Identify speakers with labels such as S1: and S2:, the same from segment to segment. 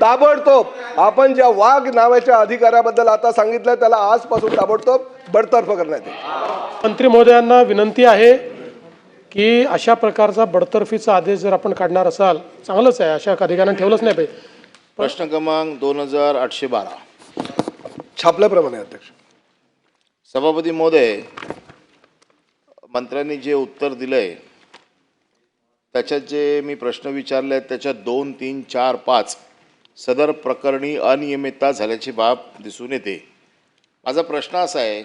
S1: ताबडतोब आपण ज्या वाघ नावाच्या अधिकाऱ्याबद्दल आता सांगितलं त्याला आजपासून ताबडतोब बडतर्फ करण्यात येईल.
S2: मंत्री महोदयांना विनंती आहे की अशा प्रकारचा बडतर्फीचा आदेश जर आपण काढणार असाल चांगलंच आहे अशा अधिकाऱ्यांना ठेवलंच नाही पाहिजे.
S3: प्रश्न क्रमांक दोन हजार आठशे बारा.
S1: छापल्याप्रमाणे अध्यक्ष.
S3: सभापती महोदय मंत्र्यांनी जे उत्तर दिलंय त्याच्यात जे मी प्रश्न विचारले आहेत त्याच्यात दोन तीन चार पाच सदर प्रकरणी अनियमितता झाल्याची बाब दिसून येते. माझा प्रश्न असा आहे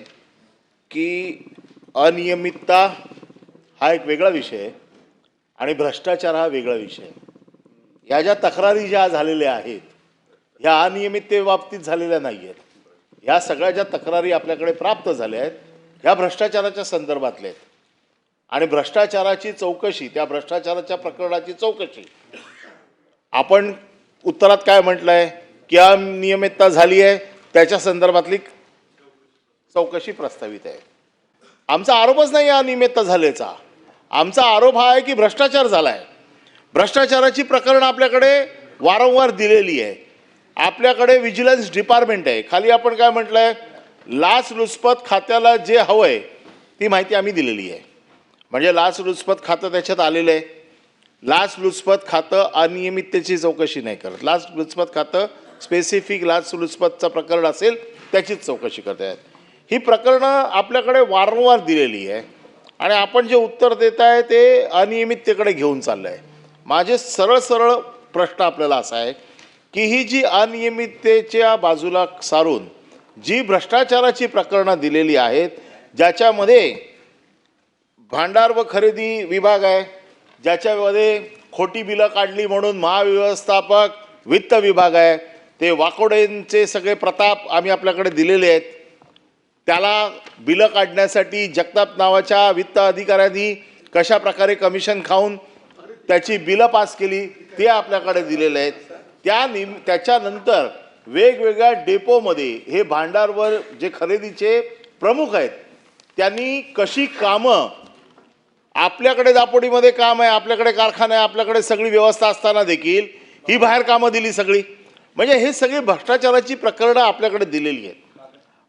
S3: की अनियमितता हा एक वेगळा विषय आहे आणि भ्रष्टाचार हा वेगळा विषय. आहे या ज्या तक्रारी ज्या झालेल्या आहेत ह्या अनियमिततेबाबतीत झालेल्या नाही आहेत ह्या सगळ्या ज्या तक्रारी आपल्याकडे प्राप्त झाल्या आहेत ह्या भ्रष्टाचाराच्या संदर्भातल्या आहेत. आणि भ्रष्टाचाराची चौकशी त्या भ्रष्टाचाराच्या प्रकरणाची चौकशी आपण उत्तरात काय म्हटलं आहे की अनियमितता झाली आहे? त्याच्या संदर्भातली चौकशी प्रस्तावित आहे. आमचा आरोपच नाही आहे अनियमितता झाल्याचा. आमचा आरोप हा आहे की भ्रष्टाचार झाला आहे भ्रष्टाचाराची प्रकरणं आपल्याकडे वारंवार दिलेली आहे. आपल्याकडे विजिलन्स डिपार्टमेंट आहे. खाली आपण काय म्हटलं आहे लाचलुचपत खात्याला जे हवं आहे ती माहिती आम्ही दिलेली आहे. म्हणजे लाचलुचपत खातं त्याच्यात आलेलं आहे. लाचलुचपत खातं अनियमिततेची चौकशी नाही करत. लाचलुचपत खातं स्पेसिफिक लाचलुचपतचं प्रकरण असेल त्याचीच चौकशी करत आहेत ही प्रकरणं आपल्याकडे वारंवार दिलेली आहे. आणि आपण जे उत्तर देत आहे ते अनियमिततेकडे घेऊन चाललं आहे माझे सरळ सरळ प्रश्न आपल्याला असा आहे की ही जी अनियमिततेच्या बाजूला सारून जी भ्रष्टाचाराची प्रकरणं दिलेली आहेत ज्याच्यामध्ये भांडार व खरेदी विभाग आहे ज्याच्यामध्ये खोटी बिलं काढली म्हणून महाव्यवस्थापक वित्त विभाग आहे ते वाकोडेंचे सगळे प्रताप आम्ही आपल्याकडे दिलेले आहेत. त्याला बिलं काढण्यासाठी जगताप नावाच्या वित्त अधिकाऱ्यांनी कशा प्रकारे कमिशन खाऊन त्याची बिलं पास केली ते आपल्याकडे दिलेले आहेत. त्या निम त्याच्यानंतर वेगवेगळ्या डेपोमध्ये हे भांडारवर जे खरेदीचे प्रमुख आहेत त्यांनी कशी कामं आपल्याकडे दापोडीमध्ये काम आहे आपल्याकडे कारखाना आहे आपल्याकडे सगळी व्यवस्था असताना देखील ही बाहेर कामं दिली सगळी. म्हणजे हे सगळी भ्रष्टाचाराची प्रकरणं आपल्याकडे दिलेली आहेत.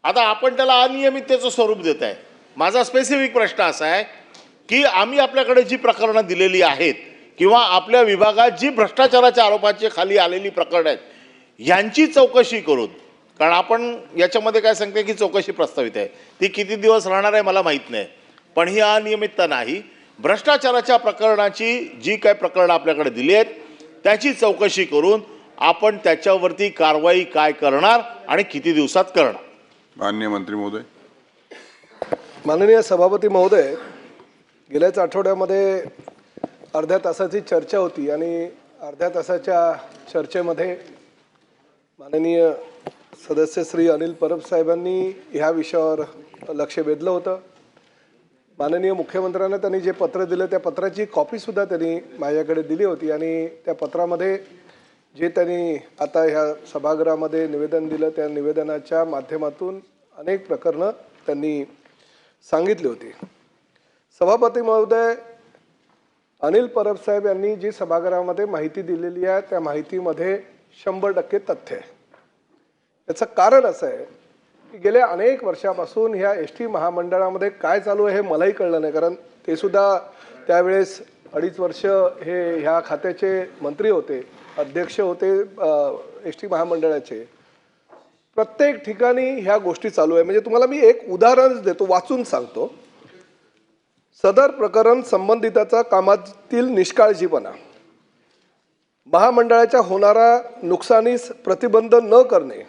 S3: आता आपण त्याला अनियमिततेचं स्वरूप देत आहे. माझा स्पेसिफिक प्रश्न असा आहे की आम्ही आपल्याकडे जी प्रकरणं दिलेली आहेत किंवा आपल्या विभागात जी भ्रष्टाचाराच्या आरोपाची खाली आलेली प्रकरणं आहेत यांची चौकशी करून कारण आपण याच्यामध्ये काय सांगते की चौकशी प्रस्तावित आहे. ती किती दिवस राहणार आहे मला माहीत नाही. पण ही अनियमितता नाही. भ्रष्टाचाराच्या प्रकरणाची जी काय प्रकरणं आपल्याकडे दिली आहेत त्याची चौकशी करून आपण त्याच्यावरती कारवाई काय करणार आणि किती दिवसात करणार.
S4: मान्य मंत्री महोदय.
S1: माननीय सभापती महोदय गेल्याच आठवड्यामध्ये अर्ध्या तासाची चर्चा होती आणि अर्ध्या तासाच्या चर्चेमध्ये माननीय सदस्य श्री अनिल परब साहेबांनी ह्या विषयावर लक्ष वेधलं होतं. माननीय मुख्यमंत्र्यांना त्यांनी जे पत्र दिलं त्या पत्राची कॉपीसुद्धा त्यांनी माझ्याकडे दिली होती आणि त्या पत्रामध्ये जे त्यांनी आता ह्या सभागृहामध्ये निवेदन दिलं त्या निवेदनाच्या माध्यमातून अनेक प्रकरणं त्यांनी सांगितली होती. सभापती महोदय अनिल परब साहेब यांनी जी सभागृहामध्ये माहिती दिलेली आहे त्या माहितीमध्ये शंभर टक्के तथ्य आहे. याचं कारण असं आहे की गेल्या अनेक वर्षापासून ह्या एस टी महामंडळामध्ये काय चालू आहे हे मलाही कळलं नाही कारण ते सुद्धा त्यावेळेस अडीच वर्ष हे ह्या खात्याचे मंत्री होते अध्यक्ष होते एस टी महामंडळाचे. प्रत्येक ठिकाणी ह्या गोष्टी चालू आहे. म्हणजे तुम्हाला मी एक उदाहरणच देतो वाचून सांगतो. सदर प्रकरण संबंधिताचा कामातील निष्काळजीपणा. महामंडळाच्या होणारा नुकसानीस प्रतिबंध न करणे.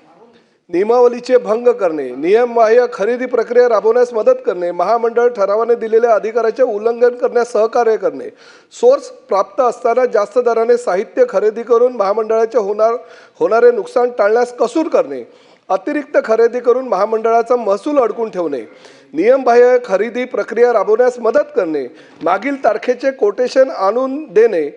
S1: नियमावलीचे भंग करणे नियमबाह्य खरेदी प्रक्रिया राबवण्यास मदत करणे महामंडळ ठरावाने दिलेल्या अधिकाराचे उल्लंघन करण्यास सहकार्य करणे. सोर्स प्राप्त असताना जास्त दराने साहित्य खरेदी करून महामंडळाचे होणार होणारे नुकसान टाळण्यास कसूर करणे. अतिरिक्त खरेदी करून महामंडळाचा महसूल अडकून ठेवणे. नियमबाह्य खरेदी प्रक्रिया राबवण्यास मदत करणे. मागील तारखेचे कोटेशन आणून देणे.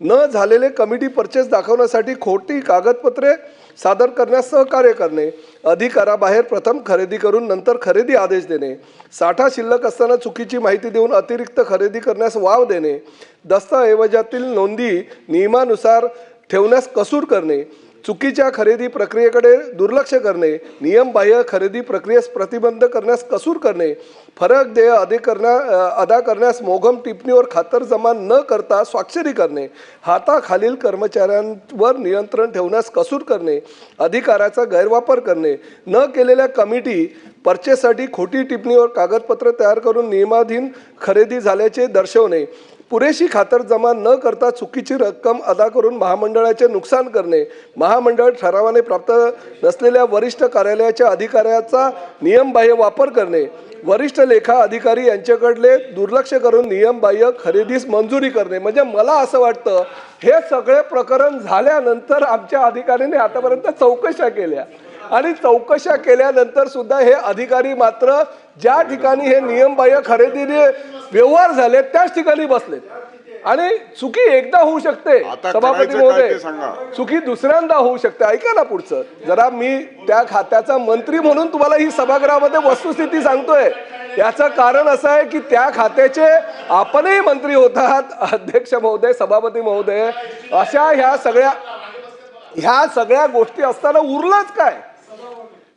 S1: न झालेले कमिटी परचेस दाखवण्यासाठी खोटी कागदपत्रे सादर करण्यास सहकार्य करणे. अधिकाराबाहेर प्रथम खरेदी करून नंतर खरेदी आदेश देणे. साठा शिल्लक असताना चुकीची माहिती देऊन अतिरिक्त खरेदी करण्यास वाव देणे. दस्तऐवजातील नोंदी नियमानुसार ठेवण्यास कसूर करणे. चुकीच्या खरेदी प्रक्रियेकडे दुर्लक्ष करणे नियमबाह्य खरेदी प्रक्रियेस प्रतिबंध करण्यास कसूर करणे फरक देय अदे करण्या अदा करण्यास मोघम टिप्पणीवर खातरजमा न करता स्वाक्षरी करणे हाताखालील कर्मचाऱ्यांवर नियंत्रण ठेवण्यास कसूर करणे अधिकाराचा गैरवापर करणे न केलेल्या कमिटी पर्चेसाठी खोटी टिपणीवर कागदपत्र तयार करून नियमाधीन खरेदी झाल्याचे दर्शवणे पुरेशी खातरजमा न करता चुकीची रक्कम अदा करून महामंडळाचे नुकसान करणे महामंडळ ठरावाने प्राप्त नसलेल्या वरिष्ठ कार्यालयाच्या अधिकाऱ्याचा नियमबाह्य वापर करणे वरिष्ठ लेखा अधिकारी यांच्याकडले दुर्लक्ष करून नियमबाह्य खरेदीस मंजुरी करणे. म्हणजे मला असं वाटतं हे सगळे प्रकरण झाल्यानंतर आमच्या अधिकाऱ्यांनी आतापर्यंत चौकशा केल्या. आणि चौकशा केल्यानंतर सुद्धा हे अधिकारी मात्र ज्या ठिकाणी हे नियमबाह्य खरेदीने व्यवहार झाले त्याच ठिकाणी बसलेत आणि चुकी एकदा होऊ शकते सभापती महोदय. चुकी दुसऱ्यांदा होऊ शकते. ऐका ना पुढचं. जरा मी त्या खात्याचा मंत्री म्हणून तुम्हाला ही सभागृहामध्ये वस्तुस्थिती सांगतोय. याचं कारण असं आहे की त्या खात्याचे आपणही मंत्री होतात अध्यक्ष महोदय सभापती महोदय अशा ह्या सगळ्या ह्या सगळ्या गोष्टी असताना उरलंच काय?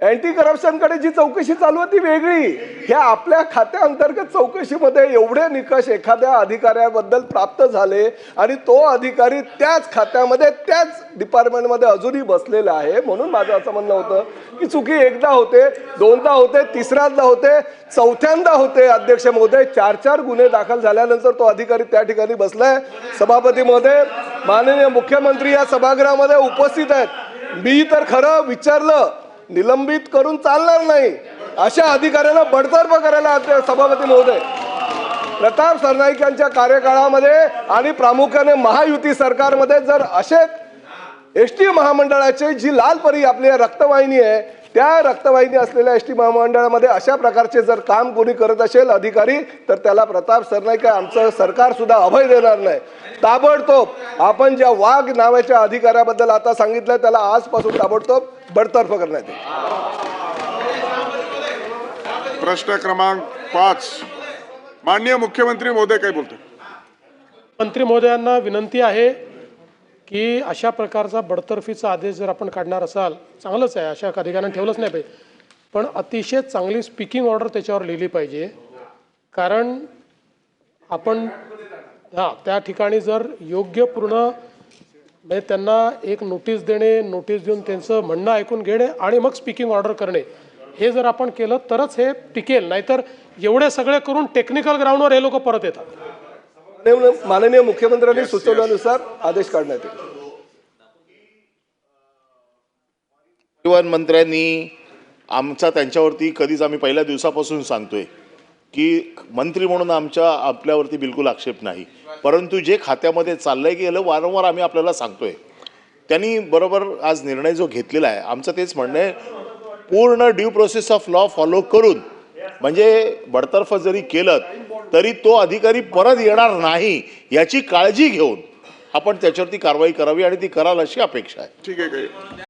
S1: अँटी करप्शनकडे जी चौकशी चालू आहे ती वेगळी. ह्या आपल्या खात्याअंतर्गत चौकशीमध्ये एवढे निकष एखाद्या अधिकाऱ्याबद्दल प्राप्त झाले आणि तो अधिकारी त्याच खात्यामध्ये त्याच डिपार्टमेंटमध्ये अजूनही बसलेला आहे. म्हणून माझं असं म्हणणं होतं की चुकी एकदा होते दोनदा होते तिसऱ्यांदा होते चौथ्यांदा होते. अध्यक्ष महोदय चार चार गुन्हे दाखल झाल्यानंतर तो अधिकारी त्या ठिकाणी बसलाय. सभापती महोदय माननीय मुख्यमंत्री या सभागृहामध्ये उपस्थित आहेत. मी तर खरं विचारलं निलंबित करून चालणार नाही. अशा अधिकाऱ्यांना बडतर्फ करायला सभापती महोदय. प्रताप सरनाईक यांच्या कार्यकाळामध्ये आणि प्रामुख्याने महायुती सरकारमध्ये जर असे एस टी महामंडळाची जी लाल परी आपली रक्तवाहिनी आहे त्या रक्तवाहिनी असलेल्या एस टी महामंडळामध्ये अशा प्रकारचे जर काम कोणी करत असेल अधिकारी तर त्याला प्रताप सरनाईक आमचं सरकार सुद्धा अभय देणार नाही. ताबडतोब आपण ज्या वाघ नावाच्या अधिकाऱ्याबद्दल आता सांगितलं त्याला आजपासून ताबडतोब बडतर्फ करण्यात येईल.
S4: प्रश्न क्रमांक पाच. माननीय मुख्यमंत्री महोदय काय बोलतो
S2: मंत्री महोदयांना विनंती आहे की अशा प्रकारचा बडतर्फीचा आदेश जर आपण काढणार असाल चांगलंच आहे अशा अधिकाऱ्यांना ठेवलंच नाही पाहिजे. पण अतिशय चांगली स्पीकिंग ऑर्डर त्याच्यावर लिहिली पाहिजे. कारण आपण हां त्या ठिकाणी जर योग्य पूर्ण म्हणजे त्यांना एक नोटीस देणे नोटीस देऊन त्यांचं म्हणणं ऐकून घेणे आणि मग स्पीकिंग ऑर्डर करणे हे जर आपण केलं तरच हे टिकेल. नाहीतर एवढे सगळे करून टेक्निकल ग्राउंडवर हे लोक परत येतात.
S1: माननीय- माननीय मुख्यमंत्र्यांनी सुचवल्यानुसार आदेश काढण्यात येईल.
S3: परिवहन मंत्र्यांनी आमचा त्यांच्यावरती कधीच आम्ही पहिल्या दिवसापासून सांगतोय की मंत्री म्हणून आमच्या आपल्यावरती बिलकुल आक्षेप नाही. परंतु जे खात्यामध्ये चाललंय गेलं वारंवार आम्ही आपल्याला सांगतोय. त्यांनी बरोबर आज निर्णय जो घेतलेला आहे आमचं तेच म्हणणं आहे पूर्ण due process of law follow करून म्हणजे बडतर्फ जरी केलं तरी तो अधिकारी परत येणार नाही याची काळजी घेऊन आपण त्याच्यावरती कारवाई करावी आणि ती कराल अशी अपेक्षा आहे.
S4: ठीक आहे